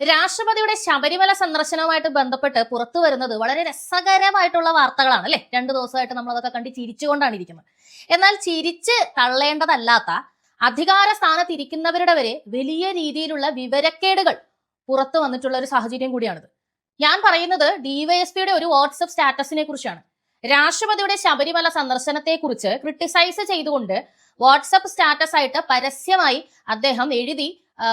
രാഷ്ട്രപതിയുടെ ശബരിമല സന്ദർശനവുമായിട്ട് ബന്ധപ്പെട്ട് പുറത്തു വരുന്നത് വളരെ രസകരമായിട്ടുള്ള വാർത്തകളാണ് അല്ലെ രണ്ടു ദിവസമായിട്ട് നമ്മൾ അതൊക്കെ കണ്ട് ചിരിച്ചുകൊണ്ടാണ് ഇരിക്കുന്നത്. എന്നാൽ ചിരിച്ച് തള്ളേണ്ടതല്ലാത്ത അധികാര സ്ഥാനത്ത് ഇരിക്കുന്നവരുടെ വരെ വലിയ രീതിയിലുള്ള വിവരക്കേടുകൾ പുറത്തു വന്നിട്ടുള്ള ഒരു സാഹചര്യം കൂടിയാണിത്. ഞാൻ പറയുന്നത് ഡിവൈഎസ്പിയുടെ ഒരു വാട്സപ്പ് സ്റ്റാറ്റസിനെ കുറിച്ചാണ്. രാഷ്ട്രപതിയുടെ ശബരിമല സന്ദർശനത്തെ കുറിച്ച് ക്രിട്ടിസൈസ് ചെയ്തുകൊണ്ട് വാട്സപ്പ് സ്റ്റാറ്റസ് ആയിട്ട് പരസ്യമായി അദ്ദേഹം എഴുതി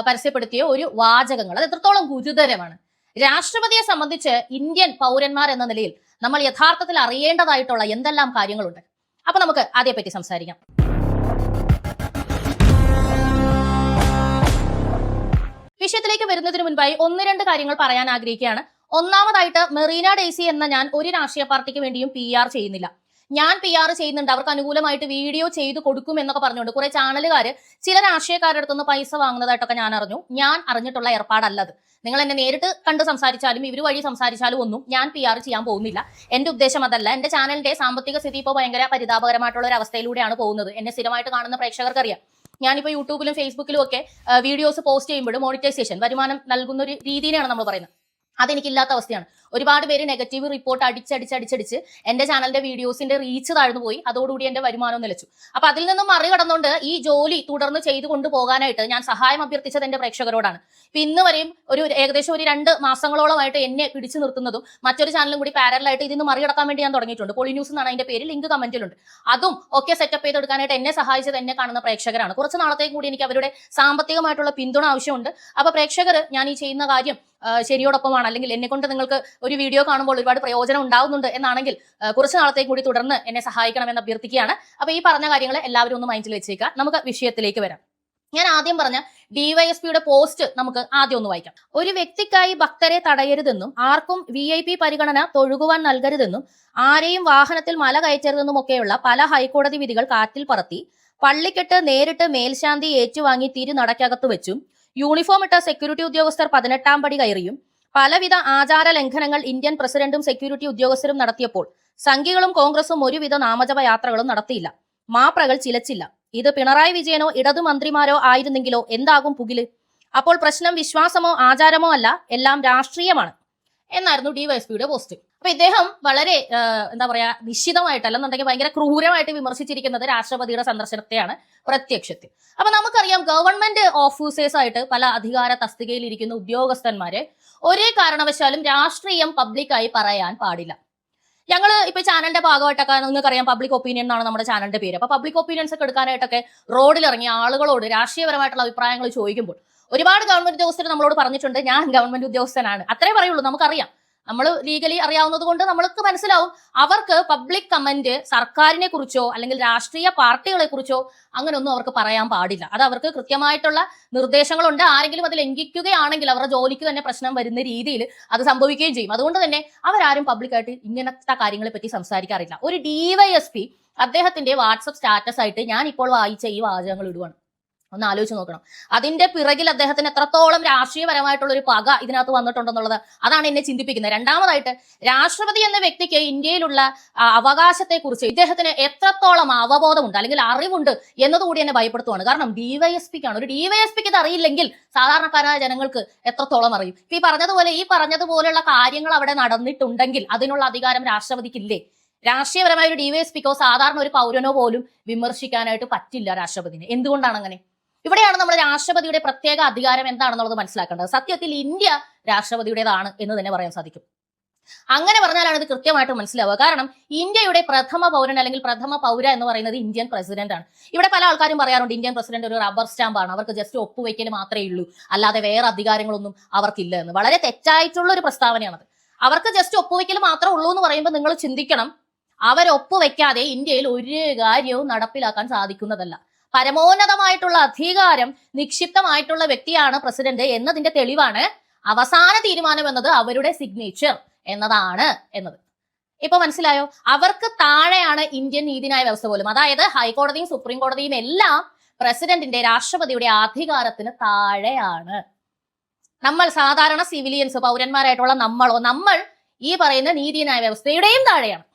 പരസ്യപ്പെടുത്തിയ ഒരു വാചകങ്ങൾ. അത് എത്രത്തോളം ഗുരുതരമാണ്. രാഷ്ട്രപതിയെ സംബന്ധിച്ച് ഇന്ത്യൻ പൗരന്മാർ എന്ന നിലയിൽ നമ്മൾ യഥാർത്ഥത്തിൽ അറിയേണ്ടതായിട്ടുള്ള എന്തെല്ലാം കാര്യങ്ങളുണ്ട്? അപ്പൊ നമുക്ക് അതേപറ്റി സംസാരിക്കാം. വിഷയത്തിലേക്ക് വരുന്നതിന് മുൻപായി ഒന്ന് രണ്ട് കാര്യങ്ങൾ പറയാൻ ആഗ്രഹിക്കുകയാണ്. ഒന്നാമതായിട്ട് മെറീന ഡേസി എന്ന ഞാൻ ഒരു രാഷ്ട്രീയ പാർട്ടിക്ക് വേണ്ടിയും പി ചെയ്യുന്നില്ല. ഞാൻ പി ആർ ചെയ്യുന്നുണ്ട്. അവർക്ക് അനുകൂലമായിട്ട് വീഡിയോ ചെയ്ത് കൊടുക്കും എന്നൊക്കെ പറഞ്ഞുകൊണ്ട് കുറെ ചാനലുകാർ ചില രാഷ്ട്രീയക്കാരുടെ അടുത്തുനിന്ന് പൈസ വാങ്ങുന്നതായിട്ടൊക്കെ ഞാൻ അറിഞ്ഞു. ഞാൻ അറിഞ്ഞിട്ടുള്ള ഏർപ്പാടല്ലത്. നിങ്ങൾ എന്നെ നേരിട്ട് കണ്ട് സംസാരിച്ചാലും ഇവർ വഴി സംസാരിച്ചാലും ഒന്നും ഞാൻ പി ആർ ചെയ്യാൻ പോകുന്നില്ല. എന്റെ ഉദ്ദേശം അതല്ല. എന്റെ ചാനലിന്റെ സാമ്പത്തിക സ്ഥിതി ഇപ്പോൾ ഭയങ്കര പരിതാപകരമായിട്ടുള്ള ഒരു അവസ്ഥയിലൂടെയാണ് പോകുന്നത്. എന്നെ സ്ഥിരമായിട്ട് കാണുന്ന പ്രേക്ഷകർക്കറിയാം. ഞാനിപ്പോൾ യൂട്യൂബിലും ഫേസ്ബുക്കിലും ഒക്കെ വീഡിയോസ് പോസ്റ്റ് ചെയ്യുമ്പോഴും മോണിറ്റൈസേഷൻ വരുമാനം നൽകുന്ന ഒരു രീതിയിലാണ് നമ്മൾ പറയുന്നത്. അതെനിക്കില്ലാത്ത അവസ്ഥയാണ്. ഒരുപാട് പേര് നെഗറ്റീവ് റിപ്പോർട്ട് അടിച്ചടിച്ചടിച്ചടിച്ച് എന്റെ ചാനലിന്റെ വീഡിയോസിന്റെ റീച്ച് താഴ്ന്നു പോയി. അതോടുകൂടി എന്റെ വരുമാനം നിലച്ചു. അപ്പൊ അതിൽ നിന്നും മറികടന്നുകൊണ്ട് ഈ ജോലി തുടർന്ന് ചെയ്തു കൊണ്ടുപോകാനായിട്ട് ഞാൻ സഹായം അഭ്യർത്ഥിച്ചത് എന്റെ പ്രേക്ഷകരോടാണ്. ഇന്ന് വരെയും ഒരു ഏകദേശം ഒരു രണ്ട് മാസങ്ങളോളമായിട്ട് എന്നെ പിടിച്ചു നിർത്തുന്നതും മറ്റൊരു ചാനലും കൂടി പാരലായിട്ട് ഇതിന് മറികടക്കാൻ വേണ്ടി ഞാൻ തുടങ്ങിയിട്ടുണ്ട്. പോളി ന്യൂസ് എന്നാണ് അതിന്റെ പേര്. ലിങ്ക് കമന്റിലുണ്ട് അതും ഒക്കെ സെറ്റപ്പ് ചെയ്തെടുക്കാനായിട്ട് എന്നെ സഹായിച്ചത് എന്നെ കാണുന്ന പ്രേക്ഷകരാണ്. കുറച്ച് നാളത്തേക്ക് കൂടി എനിക്ക് അവരുടെ സാമ്പത്തികമായിട്ടുള്ള പിന്തുണ ആവശ്യമുണ്ട്. അപ്പൊ പ്രേക്ഷകർ ഞാൻ ഈ ചെയ്യുന്ന കാര്യം ശരിയോടൊപ്പമാണ്. അല്ലെങ്കിൽ എന്നെ കൊണ്ട് നിങ്ങൾക്ക് ഒരു വീഡിയോ കാണുമ്പോൾ ഒരുപാട് പ്രയോജനം ഉണ്ടാവുന്നുണ്ട് എന്നാണെങ്കിൽ കുറച്ച് നാളത്തേക്ക് കൂടി തുടർന്ന് എന്നെ സഹായിക്കണമെന്ന് അഭ്യർത്ഥിക്കുകയാണ്. അപ്പൊ ഈ പറഞ്ഞ കാര്യങ്ങൾ എല്ലാവരും ഒന്ന് മൈൻഡിൽ വെച്ചേക്കുക. നമുക്ക് വിഷയത്തിലേക്ക് വരാം. ഞാൻ ആദ്യം പറഞ്ഞ ഡിവൈഎസ്പിയുടെ പോസ്റ്റ് നമുക്ക് ആദ്യം ഒന്ന് വായിക്കാം. ഒരു വ്യക്തിക്കായി ഭക്തരെ തടയരുതെന്നും ആർക്കും വി ഐ പി പരിഗണന തൊഴുകുവാൻ നൽകരുതെന്നും ആരെയും വാഹനത്തിൽ മല കയറ്റരുതെന്നും ഒക്കെയുള്ള പല ഹൈക്കോടതി വിധികൾ കാറ്റിൽ പറത്തി പള്ളിക്കെട്ട് നേരിട്ട് മേൽശാന്തി ഏറ്റുവാങ്ങി തിരുനടക്കകത്ത് വെച്ചും യൂണിഫോം ഇട്ട സെക്യൂരിറ്റി ഉദ്യോഗസ്ഥർ പതിനെട്ടാം പടി കയറിയും പലവിധ ആചാര ലംഘനങ്ങൾ ഇന്ത്യൻ പ്രസിഡന്റും സെക്യൂരിറ്റി ഉദ്യോഗസ്ഥരും നടത്തിയപ്പോൾ സംഘികളും കോൺഗ്രസും ഒരുവിധ നാമജപ യാത്രകളും നടത്തിയില്ല. മാപ്രകൾ ചിലച്ചില്ല. ഇത് പിണറായി വിജയനോ ഇടതു മന്ത്രിമാരോ ആയിരുന്നെങ്കിലോ എന്താകും പുകിൽ? അപ്പോൾ പ്രശ്നം വിശ്വാസമോ ആചാരമോ അല്ല എല്ലാം രാഷ്ട്രീയമാണ്. എന്നായിരുന്നു ഡിവൈഎസ്പിയുടെ പോസ്റ്റ്. അപ്പൊ ഇദ്ദേഹം വളരെ എന്താ പറയാ നിശ്ചിതമായിട്ട് അല്ലെന്നുണ്ടെങ്കിൽ ഭയങ്കര ക്രൂരമായിട്ട് വിമർശിച്ചിരിക്കുന്നത് രാഷ്ട്രപതിയുടെ സന്ദർശനത്തെയാണ് പ്രത്യക്ഷത്തിൽ. അപ്പൊ നമുക്കറിയാം ഗവൺമെന്റ് ഓഫീസേഴ്സ് ആയിട്ട് പല അധികാര തസ്തികയിൽ ഇരിക്കുന്ന ഉദ്യോഗസ്ഥന്മാരെ ഒരേ കാരണവശാലും രാഷ്ട്രീയം പബ്ലിക്കായി പറയാൻ പാടില്ല. ഞങ്ങൾ ഇപ്പൊ ചാനലിന്റെ ഭാഗമായിട്ടൊക്കെ നിങ്ങൾക്കറിയാം പബ്ലിക് ഒപ്പീനിയൻ എന്നാണ് നമ്മുടെ ചാനലിന്റെ പേര്. അപ്പൊ പബ്ലിക് ഒപ്പീനിയൻസ് ഒക്കെ എടുക്കാനായിട്ടൊക്കെ റോഡിൽ ഇറങ്ങിയ ആളുകളോട് രാഷ്ട്രീയപരമായിട്ടുള്ള അഭിപ്രായങ്ങൾ ചോദിക്കുമ്പോൾ ഒരുപാട് ഗവൺമെന്റ് ഉദ്യോഗസ്ഥർ നമ്മളോട് പറഞ്ഞിട്ടുണ്ട് ഞാൻ ഗവൺമെന്റ് ഉദ്യോഗസ്ഥനാണ്. അത്രേ പറയുള്ളൂ നമുക്കറിയാം. നമ്മൾ ലീഗലി അറിയാവുന്നത് കൊണ്ട് നമ്മൾക്ക് മനസ്സിലാവും. അവർക്ക് പബ്ലിക് കമന്റ് സർക്കാരിനെ കുറിച്ചോ അല്ലെങ്കിൽ രാഷ്ട്രീയ പാർട്ടികളെ കുറിച്ചോ അങ്ങനെയൊന്നും അവർക്ക് പറയാൻ പാടില്ല. അത് അവർക്ക് കൃത്യമായിട്ടുള്ള നിർദ്ദേശങ്ങളുണ്ട്. ആരെങ്കിലും അത് ലംഘിക്കുകയാണെങ്കിൽ അവരുടെ ജോലിക്ക് തന്നെ പ്രശ്നം വരുന്ന രീതിയിൽ അത് സംഭവിക്കുകയും ചെയ്യും. അതുകൊണ്ട് തന്നെ അവരാരും പബ്ലിക്കായിട്ട് ഇങ്ങനത്തെ കാര്യങ്ങളെ പറ്റി സംസാരിക്കാറില്ല. ഒരു ഡിവൈഎസ്പി അദ്ദേഹത്തിന്റെ വാട്സപ്പ് സ്റ്റാറ്റസ് ആയിട്ട് ഞാൻ ഇപ്പോൾ വായിച്ച ഈ വാചകങ്ങൾ ഇടുവാണ്. ഒന്ന് ആലോചിച്ച് നോക്കണം. അതിന്റെ പിറകിൽ അദ്ദേഹത്തിന് എത്രത്തോളം രാഷ്ട്രീയപരമായിട്ടുള്ള ഒരു പക ഇതിനകത്ത് വന്നിട്ടുണ്ടെന്നുള്ളത് അതാണ് എന്നെ ചിന്തിപ്പിക്കുന്നത്. രണ്ടാമതായിട്ട് രാഷ്ട്രപതി എന്ന വ്യക്തിക്ക് ഇന്ത്യയിലുള്ള അവകാശത്തെ അവകാശത്തെക്കുറിച്ച് ഇദ്ദേഹത്തിന് എത്രത്തോളം അവബോധമുണ്ട് അല്ലെങ്കിൽ അറിവുണ്ട് എന്നതുകൂടി എന്നെ ഭയപ്പെടുത്തുവാണ്. കാരണം ഡിവൈഎസ്പിക്കാണ് ഒരു ഡിവൈഎസ്പിക്ക് ഇത് അറിയില്ലെങ്കിൽ സാധാരണക്കാരായ ജനങ്ങൾക്ക് എത്രത്തോളം അറിയും? ഇപ്പൊ ഈ പറഞ്ഞതുപോലെ ഈ പറഞ്ഞതുപോലെയുള്ള കാര്യങ്ങൾ അവിടെ നടന്നിട്ടുണ്ടെങ്കിൽ അതിനുള്ള അധികാരം രാഷ്ട്രപതിക്കില്ലേ? രാഷ്ട്രീയപരമായ ഒരു ഡിവൈഎസ്പിക്കോ സാധാരണ ഒരു പൗരനോ പോലും വിമർശിക്കാനായിട്ട് പറ്റില്ല രാഷ്ട്രപതിനെ. എന്തുകൊണ്ടാണ് അങ്ങനെ ഇവിടെയാണ് നമ്മൾ രാഷ്ട്രപതിയുടെ പ്രത്യേക അധികാരം എന്താണെന്നുള്ളത് മനസ്സിലാക്കേണ്ടത്. സത്യത്തിൽ ഇന്ത്യ രാഷ്ട്രപതിയുടേതാണ് എന്ന് തന്നെ പറയാൻ സാധിക്കും. അങ്ങനെ പറഞ്ഞാലാണ് ഇത് കൃത്യമായിട്ട് മനസ്സിലാവുക. കാരണം ഇന്ത്യയുടെ പ്രഥമ പൗരൻ അല്ലെങ്കിൽ പ്രഥമ പൗര എന്ന് പറയുന്നത് ഇന്ത്യൻ പ്രസിഡന്റ് ആണ്. ഇവിടെ പല ആൾക്കാരും പറയാറുണ്ട് ഇന്ത്യൻ പ്രസിഡന്റ് ഒരു റബ്ബർ സ്റ്റാമ്പ് ആണ്. അവർക്ക് ജസ്റ്റ് ഒപ്പുവെക്കൽ മാത്രമേ ഉള്ളൂ. അല്ലാതെ വേറെ അധികാരങ്ങളൊന്നും അവർക്കില്ല എന്ന്. വളരെ തെറ്റായിട്ടുള്ള ഒരു പ്രസ്താവനയാണത് അവർക്ക് ജസ്റ്റ് ഒപ്പുവെക്കൽ മാത്രമേ ഉള്ളൂ എന്ന് പറയുമ്പോൾ നിങ്ങൾ ചിന്തിക്കണം. അവർ ഒപ്പുവെക്കാതെ ഇന്ത്യയിൽ ഒരു കാര്യവും നടപ്പിലാക്കാൻ സാധിക്കുന്നതല്ല. പരമോന്നതമായിട്ടുള്ള അധികാരം നിക്ഷിപ്തമായിട്ടുള്ള വ്യക്തിയാണ് പ്രസിഡന്റ് എന്നതിന്റെ തെളിവാണ് അവസാന തീരുമാനം എന്നത് അവരുടെ സിഗ്നേച്ചർ എന്നതാണ് എന്നത്. ഇപ്പൊ മനസ്സിലായോ? അവർക്ക് താഴെയാണ് ഇന്ത്യൻ നീതിന്യായ വ്യവസ്ഥ പോലും. അതായത് ഹൈക്കോടതിയും സുപ്രീം കോടതിയും എല്ലാം പ്രസിഡന്റിന്റെ രാഷ്ട്രപതിയുടെ അധികാരത്തിന് താഴെയാണ്. നമ്മൾ സാധാരണ സിവിലിയൻസ് പൗരന്മാരായിട്ടുള്ള നമ്മളോ നമ്മൾ ഈ പറയുന്ന നീതിന്യായ വ്യവസ്ഥയുടെയും താഴെയാണ്.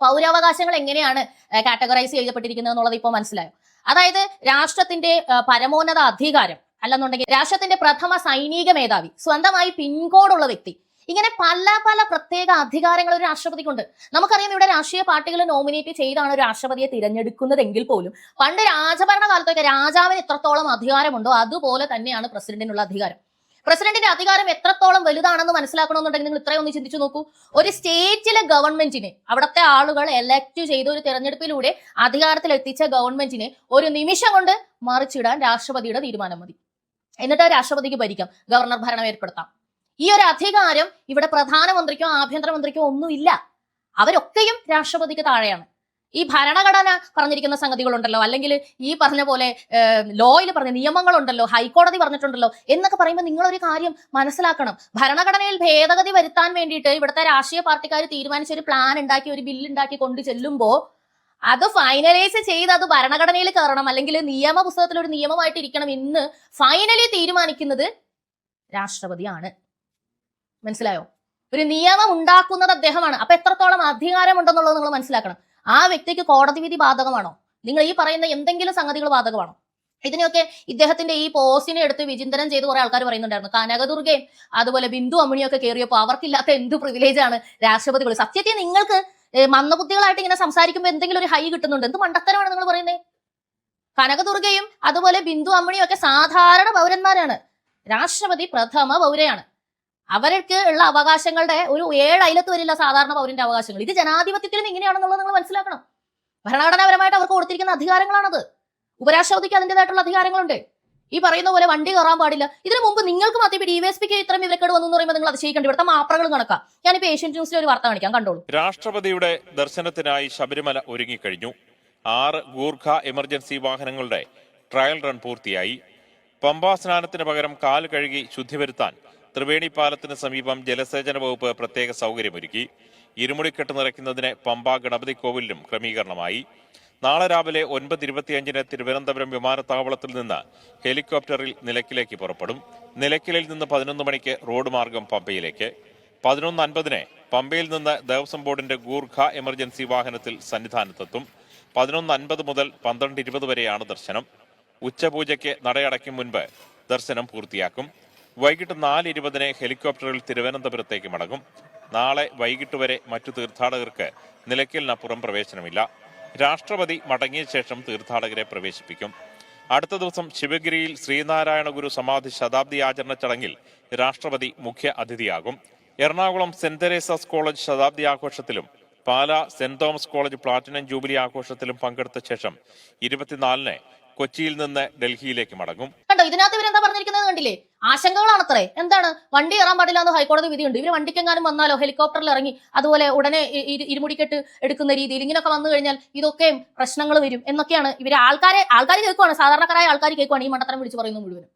പൗരാവകാശങ്ങൾ എങ്ങനെയാണ് കാറ്റഗറൈസ് ചെയ്യപ്പെട്ടിരിക്കുന്നത് എന്നുള്ളത് ഇപ്പോൾ മനസ്സിലായോ? അതായത് രാഷ്ട്രത്തിന്റെ പരമോന്നത അധികാരം അല്ലെന്നുണ്ടെങ്കിൽ രാഷ്ട്രത്തിന്റെ പ്രഥമ സൈനിക മേധാവി സ്വന്തമായി പിൻകോഡുള്ള വ്യക്തി. ഇങ്ങനെ പല പല പ്രത്യേക അധികാരങ്ങൾ ഒരു രാഷ്ട്രപതിക്കുണ്ട്. നമുക്കറിയാം ഇവിടെ രാഷ്ട്രീയ പാർട്ടികൾ നോമിനേറ്റ് ചെയ്താണ് ഒരു രാഷ്ട്രപതിയെ തിരഞ്ഞെടുക്കുന്നതെങ്കിൽ പോലും പണ്ട് രാജഭരണ കാലത്തൊക്കെ രാജാവിന് എത്രത്തോളം അധികാരമുണ്ടോ അതുപോലെ തന്നെയാണ് പ്രസിഡന്റിനുള്ള അധികാരം. പ്രസിഡന്റിന്റെ അധികാരം എത്രത്തോളം വലുതാണെന്ന് മനസ്സിലാക്കണമെന്നുണ്ടെങ്കിൽ നിങ്ങൾ ഇത്രയും ഒന്ന് ചിന്തിച്ചു നോക്കൂ. ഒരു സ്റ്റേറ്റിലെ ഗവൺമെന്റിനെ അവിടുത്തെ ആളുകൾ എലക്ട് ചെയ്ത ഒരു തെരഞ്ഞെടുപ്പിലൂടെ അധികാരത്തിൽ എത്തിച്ച ഗവൺമെന്റിനെ ഒരു നിമിഷം കൊണ്ട് മറിച്ചിടാൻ രാഷ്ട്രപതിയുടെ തീരുമാനം മതി. എന്നിട്ട് രാഷ്ട്രപതിക്ക് ഭരിക്കാം. ഗവർണർ ഭരണം ഏർപ്പെടുത്താം. ഈ ഒരു അധികാരം ഇവിടെ പ്രധാനമന്ത്രിക്കോ ആഭ്യന്തരമന്ത്രിക്കോ ഒന്നുമില്ല. അവരൊക്കെയും രാഷ്ട്രപതിക്ക് താഴെയാണ്. ഈ ഭരണഘടന പറഞ്ഞിരിക്കുന്ന സംഗതികളുണ്ടല്ലോ. അല്ലെങ്കിൽ ഈ പറഞ്ഞ പോലെ ലോയിൽ പറഞ്ഞ നിയമങ്ങളുണ്ടല്ലോ. ഹൈക്കോടതി പറഞ്ഞിട്ടുണ്ടല്ലോ. എന്നൊക്കെ പറയുമ്പോൾ നിങ്ങളൊരു കാര്യം മനസ്സിലാക്കണം. ഭരണഘടനയിൽ ഭേദഗതി വരുത്താൻ വേണ്ടിയിട്ട് ഇവിടുത്തെ രാഷ്ട്രീയ പാർട്ടിക്കാർ തീരുമാനിച്ച ഒരു പ്ലാൻ ഉണ്ടാക്കി ഒരു ബില്ല് ഉണ്ടാക്കി കൊണ്ടു ചെല്ലുമ്പോൾ അത് ഫൈനലൈസ് ചെയ്ത് അത് ഭരണഘടനയിൽ കയറണം. അല്ലെങ്കിൽ നിയമ പുസ്തകത്തിൽ ഒരു നിയമമായിട്ട് ഇരിക്കണം എന്ന് ഫൈനലി തീരുമാനിക്കുന്നത് രാഷ്ട്രപതിയാണ്. മനസ്സിലായോ? ഒരു നിയമം ഉണ്ടാക്കുന്നത് അദ്ദേഹമാണ്. അപ്പൊ എത്രത്തോളം അധികാരമുണ്ടെന്നുള്ളത് നിങ്ങൾ മനസ്സിലാക്കണം. ആ വ്യക്തിക്ക് കോടതി വിധി ബാധകമാണോ? നിങ്ങൾ ഈ പറയുന്ന എന്തെങ്കിലും സംഗതികൾ ബാധകമാണോ? ഇതിനെയൊക്കെ ഇദ്ദേഹത്തിന്റെ ഈ പോസ്റ്റിനെ എടുത്ത് വിചിന്തനം ചെയ്ത് കുറെ ആൾക്കാർ പറയുന്നുണ്ടായിരുന്നു. കനകദുർഗയും അതുപോലെ ബിന്ദു അമ്മിണിയൊക്കെ കയറിയപ്പോൾ അവർക്കില്ലാത്ത എന്ത് പ്രിവിലേജാണ് രാഷ്ട്രപതികൾ സത്യത്തെ നിങ്ങൾക്ക് മന്ദബുദ്ധികളായിട്ട് ഇങ്ങനെ സംസാരിക്കുമ്പോൾ എന്തെങ്കിലും ഒരു ഹൈ കിട്ടുന്നുണ്ട്? എന്ത് മണ്ടത്തരമാണ് നിങ്ങൾ പറയുന്നത് കനകദുർഗയും അതുപോലെ ബിന്ദു അമ്മിണിയും ഒക്കെ സാധാരണ പൗരന്മാരാണ്. രാഷ്ട്രപതി പ്രഥമ പൗരയാണ്. അവർക്ക് ഉള്ള അവകാശങ്ങളുടെ ഒരു ഏഴ് അയലത്ത് വരില്ല സാധാരണ പൗരന്റെ അവകാശങ്ങൾ. ഇത് ജനാധിപത്യത്തിലും ഇങ്ങനെയാണെന്നുള്ളത് നിങ്ങൾ മനസ്സിലാക്കണം. ഭരണഘടനാപരമായിട്ട് അവർക്ക് കൊടുത്തിരിക്കുന്ന അധികാരങ്ങളാണത്. ഉപരാഷ്ട്രപതിക്ക് അതിന്റെതായിട്ടുള്ള അധികാരങ്ങളുണ്ട്. ഈ പറയുന്ന പോലെ വണ്ടി കയറാൻ പാടില്ല. ഇതിനു മുമ്പ് നിങ്ങൾക്ക് മാത്രമേ ഡി വൈ എസ് പിക്ക് ഇത്രയും വിവരക്കേട് വന്നു എന്ന് പറയുമ്പോൾ നിങ്ങൾ അതിശയിക്കേണ്ടി ഇവിടുത്തെ മാപ്രകളും കണക്കാം ഞാനിപ്പോ ഏഷ്യൻ ന്യൂസിൽ ഒരു വാർത്ത കാണിക്കാം. കണ്ടോളൂ. രാഷ്ട്രപതിയുടെ ദർശനത്തിനായി ശബരിമല ഒരുങ്ങിക്കഴിഞ്ഞു. ആറ് ഗൂർഖ എമർജൻസി വാഹനങ്ങളുടെ ട്രയൽ റൺ പൂർത്തിയായി. പമ്പാ സ്നാനത്തിന് പകരം കാൽ കഴുകി ശുദ്ധി വരുത്താൻ ത്രിവേണി പാലത്തിന് സമീപം ജലസേചന വകുപ്പ് പ്രത്യേക സൗകര്യമൊരുക്കി. ഇരുമുടിക്കെട്ട് നിറയ്ക്കുന്നതിന് പമ്പ ഗണപതി കോവിലിലും ക്രമീകരണമായി. നാളെ രാവിലെ ഒൻപത് ഇരുപത്തിയഞ്ചിന് തിരുവനന്തപുരം വിമാനത്താവളത്തിൽ നിന്ന് ഹെലികോപ്റ്ററിൽ നിലയ്ക്കിലേക്ക് പുറപ്പെടും. നിലയ്ക്കലിൽ നിന്ന് പതിനൊന്ന് മണിക്ക് റോഡ് മാർഗം പമ്പയിലേക്ക്. പതിനൊന്ന് അൻപതിന് പമ്പയിൽ നിന്ന് ദേവസ്വം ബോർഡിന്റെ ഗൂർഖ എമർജൻസി വാഹനത്തിൽ സന്നിധാനത്തെത്തും. പതിനൊന്ന് അൻപത് മുതൽ പന്ത്രണ്ട് ഇരുപത് വരെയാണ് ദർശനം. ഉച്ചപൂജയ്ക്ക് നടയടയ്ക്കും മുൻപ് ദർശനം പൂർത്തിയാക്കും. വൈകിട്ട് നാല് ഇരുപതിന് ഹെലികോപ്റ്ററിൽ തിരുവനന്തപുരത്തേക്ക് മടങ്ങും. നാളെ വൈകിട്ട് വരെ മറ്റു തീർത്ഥാടകർക്ക് നിലയ്ക്കലിനപ്പുറം പ്രവേശനമില്ല. രാഷ്ട്രപതി മടങ്ങിയ ശേഷം തീർത്ഥാടകരെ പ്രവേശിപ്പിക്കും. അടുത്ത ദിവസം ശിവഗിരിയിൽ ശ്രീനാരായണ ഗുരു സമാധി ശതാബ്ദി ആചരണ ചടങ്ങിൽ രാഷ്ട്രപതി മുഖ്യ അതിഥിയാകും. എറണാകുളം സെന്റ് തെരേസാസ് കോളേജ് ശതാബ്ദി ആഘോഷത്തിലും Pala Saint Thomas college platinum jubilee ആഘോഷത്തിലും പങ്കെടുത്ത ശേഷം ഇരുപത്തിനാലിന് കൊച്ചിയിൽ നിന്ന് ഡൽഹിയിലേക്ക് മടങ്ങും. കണ്ടോ ഇതിനകത്ത് എന്താ പറഞ്ഞിരിക്കുന്നത് കണ്ടില്ലേ? ആശങ്കകളാണത്രേ. എന്താണ്? വണ്ടി കയറാൻ പാടില്ല എന്ന് ഹൈക്കോടതി വിധിയുണ്ട്. ഇവർ വണ്ടിക്കെങ്ങാനും വന്നാലോ ഹെലികോപ്റ്ററിൽ ഇറങ്ങി അതുപോലെ ഉടനെ ഇരുമുടിക്കെട്ട് എടുക്കുന്ന രീതിയിൽ ഇങ്ങനെയൊക്കെ വന്നു കഴിഞ്ഞാൽ ഇതൊക്കെയും പ്രശ്നങ്ങൾ വരും എന്നൊക്കെയാണ് ഇവർ ആൾക്കാരെ ആൾക്കാർ കേൾക്കുവാണ്. സാധാരണക്കാരായ ആൾക്കാർ കേൾക്കുവാണ് ഈ മണ്ടത്തരം വിളിച്ചു പറയുന്നത് മുഴുവനും.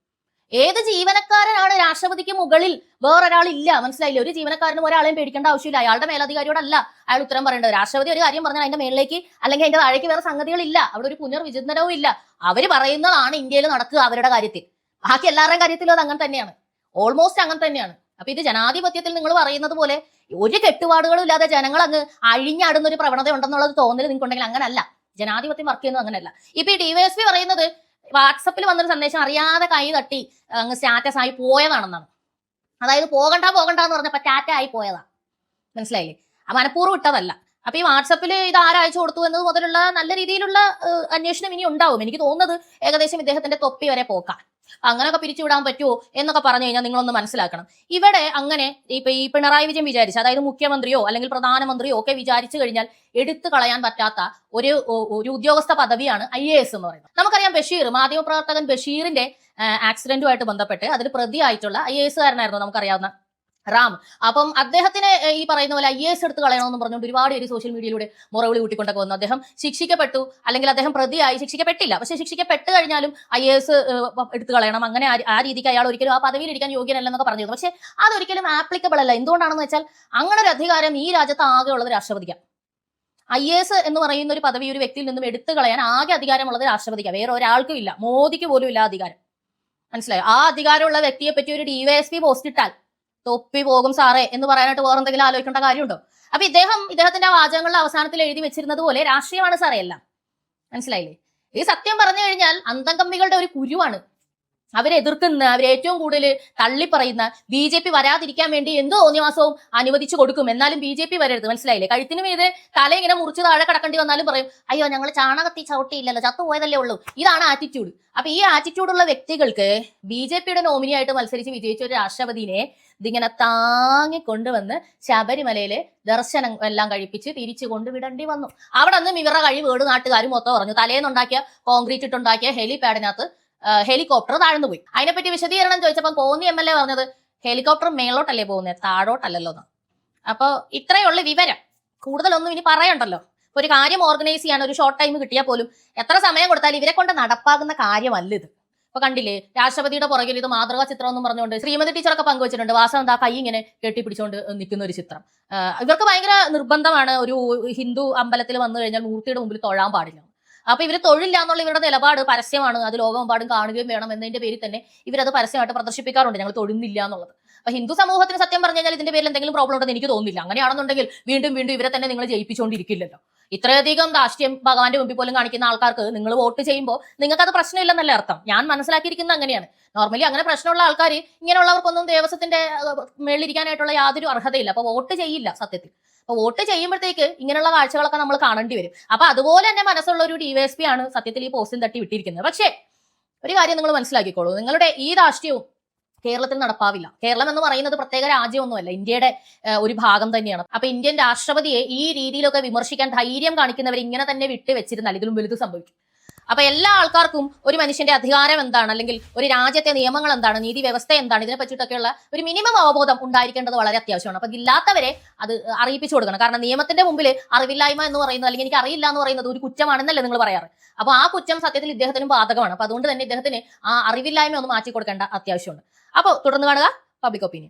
ഏത് ജീവനക്കാരനാണ് രാഷ്ട്രപതിക്ക് മുകളിൽ? വേറൊരാൾ ഇല്ല മനസ്സിലായില്ല? ഒരു ജീവനക്കാരനും ഒരാളെയും പേടിക്കേണ്ട ആവശ്യമില്ല. അയാളുടെ മേലധികാരിയോടല്ല അയാൾ ഉത്തരം പറയേണ്ടത്. രാഷ്ട്രപതി ഒരു കാര്യം പറഞ്ഞാൽ അതിന്റെ മേളിലേക്ക് അല്ലെങ്കിൽ അതിന്റെ താഴേക്ക് വേറെ സംഗതികളില്ല. അവിടെ ഒരു പുനർവിചിന്തനവും ഇല്ല. അവർ പറയുന്നതാണ് ഇന്ത്യയിൽ നടക്കുക അവരുടെ കാര്യത്തിൽ. ബാക്കി എല്ലാവരുടെയും കാര്യത്തിലും അത് അങ്ങനെ തന്നെയാണ്. ഓൾമോസ്റ്റ് അങ്ങനെ തന്നെയാണ്. അപ്പൊ ഇത് ജനാധിപത്യത്തിൽ നിങ്ങൾ പറയുന്നത് പോലെ ഒരു കെട്ടുപാടുകളും ഇല്ലാതെ ജനങ്ങൾ അങ്ങ് അഴിഞ്ഞാടുന്ന ഒരു പ്രവണത ഉണ്ടെന്നുള്ളത് തോന്നൽ നിങ്ങൾക്കുണ്ടെങ്കിൽ അങ്ങനല്ല. ജനാധിപത്യം വർക്ക് ചെയ്യുന്നത് അങ്ങനല്ല. ഇപ്പൊ ഈ ഡിവൈഎസ്പി പറയുന്നത് വാട്സപ്പിൽ വന്നൊരു സന്ദേശം അറിയാതെ കൈ തട്ടി അങ്ങ് സ്റ്റാറ്റസ് ആയി പോയതാണെന്നാണ്. അതായത് പോകണ്ട പോകണ്ട എന്ന് പറഞ്ഞപ്പോൾ ടാറ്റ ആയി പോയതാ. മനസ്സിലായില്ലേ? മനഃപൂർവം ഇട്ടതല്ല. അപ്പൊ ഈ വാട്സപ്പിൽ ഇത് ആരയച്ചു കൊടുത്തു എന്നത് മുതലുള്ള നല്ല രീതിയിലുള്ള അന്വേഷണം ഇനി ഉണ്ടാവും. എനിക്ക് തോന്നുന്നത് ഏകദേശം ഇദ്ദേഹത്തിന്റെ തൊപ്പി വരെ പോക്കാം. അങ്ങനെയൊക്കെ പിരിച്ചുവിടാൻ പറ്റുമോ എന്നൊക്കെ പറഞ്ഞു കഴിഞ്ഞാൽ നിങ്ങളൊന്ന് മനസ്സിലാക്കണം. ഇവിടെ അങ്ങനെ ഇപ്പൊ ഈ പിണറായി വിജയൻ വിചാരിച്ചു അതായത് മുഖ്യമന്ത്രിയോ അല്ലെങ്കിൽ പ്രധാനമന്ത്രിയോ ഒക്കെ വിചാരിച്ചു കഴിഞ്ഞാൽ എടുത്തു കളയാൻ പറ്റാത്ത ഒരു ഒരു ഉദ്യോഗസ്ഥ പദവിയാണ് ഐ എ എസ് എന്ന് പറയുന്നത്. നമുക്കറിയാം ബഷീർ മാധ്യമപ്രവർത്തകൻ ബഷീറിന്റെ ആക്സിഡന്റുമായിട്ട് ബന്ധപ്പെട്ട് അതിൽ പ്രതിയായിട്ടുള്ള ഐ എ എസുകാരനായിരുന്നു നമുക്കറിയാവുന്ന റാം. അപ്പം അദ്ദേഹത്തിന് ഈ പറയുന്ന പോലെ ഐ എസ് എടുത്ത് കളയണമെന്ന് പറഞ്ഞുകൊണ്ട് ഒരുപാട് പേര് സോഷ്യൽ മീഡിയയിലൂടെ മുറവിളി കൂട്ടിക്കൊണ്ടൊക്കെ വന്നു. അദ്ദേഹം ശിക്ഷിക്കപ്പെട്ടു. അല്ലെങ്കിൽ അദ്ദേഹം പ്രതിയായി. ശിക്ഷിക്കപ്പെട്ടില്ല. പക്ഷേ ശിക്ഷിക്കപ്പെട്ട് കഴിഞ്ഞാലും ഐ എസ് എടുത്തു കളയണം. അങ്ങനെ ആ- രീതിക്ക് അയാൾ ഒരിക്കലും ആ പദവിയിൽ ഇരിക്കാൻ യോഗ്യനല്ലെന്നൊക്കെ പറഞ്ഞിരുന്നു. പക്ഷെ അതൊരിക്കലും ആപ്ലിക്കബിൾ അല്ല. എന്തുകൊണ്ടാണെന്ന് വെച്ചാൽ അങ്ങനെ ഒരു അധികാരം ഈ രാജ്യത്ത് ആകെ ഉള്ളത് രാഷ്ട്രപതിക്കാണ് ഐ എസ് എന്ന് പറയുന്ന ഒരു പദവി ഒരു വ്യക്തിയിൽ നിന്നും എടുത്തു കളയാൻ ആകെ അധികാരമുള്ളത് രാഷ്ട്രപതിക്കാണ് വേറെ ഒരാൾക്കും ഇല്ല. മോദിക്ക് പോലും ഇല്ല അധികാരം. മനസ്സിലായോ? ആ അധികാരമുള്ള വ്യക്തിയെ പറ്റി ഒരു ഡിവൈഎസ്പി പോസ്റ്റ് ഇട്ടാൽ തൊപ്പി പോകും സാറേ എന്ന് പറയാനായിട്ട് വേറെ എന്തെങ്കിലും ആലോചിക്കേണ്ട കാര്യമുണ്ടോ? അപ്പൊ ഇദ്ദേഹം ഇദ്ദേഹത്തിന്റെ വാചകങ്ങളുടെ അവസാനത്തിൽ എഴുതി വെച്ചിരുന്നത് പോലെ രാഷ്ട്രീയമാണ് സാറേ എല്ലാം. മനസ്സിലായില്ലേ? ഈ സത്യം പറഞ്ഞു കഴിഞ്ഞാൽ അന്തംകമ്മികളുടെ ഒരു കുരുവാണ്. അവരെ എതിർക്കുന്ന അവരെ ഏറ്റവും കൂടുതൽ തള്ളിപ്പറയുന്ന ബി ജെ പി വരാതിരിക്കാൻ വേണ്ടി എന്ത് തോന്നിയവാസവും അനുവദിച്ചു കൊടുക്കും. എന്നാലും ബി ജെ പി വരരുത്. മനസ്സിലായില്ലേ? കഴുത്തിന് മീത് തല ഇങ്ങനെ മുറിച്ച് താഴെ കിടക്കേണ്ടി വന്നാലും പറയും അയ്യോ ഞങ്ങൾ ചാണകത്തി ചവിട്ടിയില്ലല്ലോ ചത്തുപോയതല്ലേ ഉള്ളൂ. ഇതാണ് ആറ്റിറ്റ്യൂഡ് അപ്പൊ ഈ ആറ്റിറ്റ്യൂഡുള്ള വ്യക്തികൾക്ക് ബി ജെ പിയുടെ നോമിനിയായിട്ട് മത്സരിച്ച് വിജയിച്ച ഒരു രാഷ്ട്രപതിനെ ഇതിങ്ങനെ താങ്ങി കൊണ്ടുവന്ന് ശബരിമലയിലെ ദർശനം എല്ലാം കഴിപ്പിച്ച് തിരിച്ചു കൊണ്ടുവിടേണ്ടി വന്നു. അവിടെ നിന്നും ഇവരുടെ കഴിവ് വീട് നാട്ടുകാർ മൊത്തം പറഞ്ഞു. തലേന്നുണ്ടാക്കിയ കോൺക്രീറ്റ് ഇട്ടുണ്ടാക്കിയ ഹെലിപാഡിനകത്ത് ഹെലികോപ്റ്റർ താഴ്ന്നു പോയി. അതിനെപ്പറ്റി വിശദീകരണം ചോദിച്ചപ്പോൾ കോന്നി എം എൽ എ പറഞ്ഞത് ഹെലികോപ്റ്റർ മേളോട്ടല്ലേ പോകുന്നത് താഴോട്ടല്ലല്ലോ എന്ന്. അപ്പോൾ ഇത്രയുള്ള വിവരം കൂടുതലൊന്നും ഇനി പറയണ്ടല്ലോ. ഒരു കാര്യം ഓർഗനൈസ് ചെയ്യാൻ ഒരു ഷോർട്ട് ടൈം കിട്ടിയാൽ പോലും എത്ര സമയം കൊടുത്താലും ഇവരെ കൊണ്ട് നടപ്പാകുന്ന കാര്യമല്ല ഇത്. ഇപ്പൊ കണ്ടില്ലേ രാഷ്ട്രപതിയുടെ പുറകിൽ ഇത് മാതൃകാ ചിത്രം എന്നും പറഞ്ഞുകൊണ്ട് ശ്രീമതി ടീച്ചറൊക്കെ പങ്കുവച്ചിട്ടുണ്ട്. വാസം എന്താ കൈ ഇങ്ങനെ കെട്ടിപ്പിടിച്ചുകൊണ്ട് നിൽക്കുന്ന ഒരു ചിത്രം. ഇവർക്ക് ഭയങ്കര നിർബന്ധമാണ് ഒരു ഹിന്ദു അമ്പലത്തിൽ വന്നു കഴിഞ്ഞാൽ മൂർത്തിയുടെ മുമ്പിൽ തൊഴാൻ പാടില്ല. അപ്പൊ ഇവർ തൊഴിലില്ല എന്നുള്ള ഇവരുടെ നിലപാട് പരസ്യമാണ്. അത് ലോകമെമ്പാടും കാണുകയും വേണം എന്നതിന്റെ പേരിൽ തന്നെ ഇവരത് പരസ്യമായിട്ട് പ്രദർശിപ്പിക്കാറുണ്ട്. ഞങ്ങൾ തൊഴുന്നില്ല എന്നുള്ളത്. അപ്പൊ ഹിന്ദു സമൂഹത്തിന് സത്യം പറഞ്ഞു കഴിഞ്ഞാൽ ഇതിന്റെ പേരിൽ എന്തെങ്കിലും പ്രോബ്ലം ഉണ്ടെന്ന് എനിക്ക് തോന്നുന്നില്ല. അങ്ങനെയാണെന്നുണ്ടെങ്കിൽ വീണ്ടും വീണ്ടും ഇവരെ തന്നെ നിങ്ങൾ ജയിപ്പിച്ചുകൊണ്ടിരിക്കില്ലല്ലോ ഇത്രയധികം രാഷ്ട്രീയം ഭഗവാന്റെ മുമ്പിൽ പോലും കാണിക്കുന്ന ആൾക്കാർക്ക് നിങ്ങൾ വോട്ട് ചെയ്യുമ്പോൾ നിങ്ങൾക്ക് അത് പ്രശ്നമില്ലെന്നല്ല അർത്ഥം? ഞാൻ മനസ്സിലാക്കിയിരിക്കുന്നത് അങ്ങനെയാണ്. നോർമലി അങ്ങനെ പ്രശ്നമുള്ള ആൾക്കാർ ഇങ്ങനെയുള്ളവർക്കൊന്നും ദേവസ്വത്തിന്റെ മേളിരിക്കാനായിട്ടുള്ള യാതൊരു അർഹതയില്ല. അപ്പൊ വോട്ട് ചെയ്യില്ല സത്യത്തിൽ. അപ്പൊ വോട്ട് ചെയ്യുമ്പോഴത്തേക്ക് ഇങ്ങനെയുള്ള കാഴ്ചകളൊക്കെ നമ്മൾ കാണേണ്ടി വരും. അപ്പൊ അതുപോലെ തന്നെ മനസ്സുള്ള ഒരു ഡിവൈഎസ്പി ആണ് സത്യത്തിൽ ഈ പോസ്റ്റിൽ തട്ടി വിട്ടിരിക്കുന്നത്. പക്ഷേ ഒരു കാര്യം നിങ്ങൾ മനസ്സിലാക്കിക്കോളൂ. നിങ്ങളുടെ ഈ രാഷ്ട്രീയവും കേരളത്തിൽ നടപ്പാവില്ല. കേരളം എന്ന് പറയുന്നത് പ്രത്യേക രാജ്യമൊന്നുമല്ല. ഇന്ത്യയുടെ ഒരു ഭാഗം തന്നെയാണ്. അപ്പൊ ഇന്ത്യൻ രാഷ്ട്രപതിയെ ഈ രീതിയിലൊക്കെ വിമർശിക്കാൻ ധൈര്യം കാണിക്കുന്നവർ ഇങ്ങനെ തന്നെ വിട്ടു വെച്ചിരുന്നാൽ ഇതിലും വലുത് സംഭവിക്കും. അപ്പൊ എല്ലാ ആൾക്കാർക്കും ഒരു മനുഷ്യന്റെ അധികാരം എന്താണ്? അല്ലെങ്കിൽ ഒരു രാജ്യത്തെ നിയമങ്ങൾ എന്താണ്? നീതി വ്യവസ്ഥ എന്താണ്? ഇതിനെ പറ്റിയിട്ടൊക്കെയുള്ള ഒരു മിനിമം അവബോധം ഉണ്ടായിരിക്കേണ്ടത് വളരെ അത്യാവശ്യമാണ്. അപ്പൊ ഇല്ലാത്തവരെ അത് അറിയിപ്പിച്ചു കൊടുക്കണം. കാരണം നിയമത്തിന്റെ മുമ്പിൽ അറിവില്ലായ്മ എന്ന് പറയുന്നത് അല്ലെങ്കിൽ എനിക്ക് അറിയില്ല എന്ന് പറയുന്നത് ഒരു കുറ്റമാണെന്നല്ലേ നിങ്ങൾ പറയാറ്. അപ്പൊ ആ കുറ്റം സത്യത്തിൽ ഇദ്ദേഹത്തിനും ബാധകമാണ്. അപ്പൊ അതുകൊണ്ട് തന്നെ ഇദ്ദേഹത്തിന് ആ അറിവില്ലായ്മ ഒന്ന് മാറ്റി കൊടുക്കേണ്ട അത്യാവശ്യമുണ്ട്. അപ്പോൾ തുടർന്ന് കാണുക പബ്ലിക് ഒപ്പീനിയൻ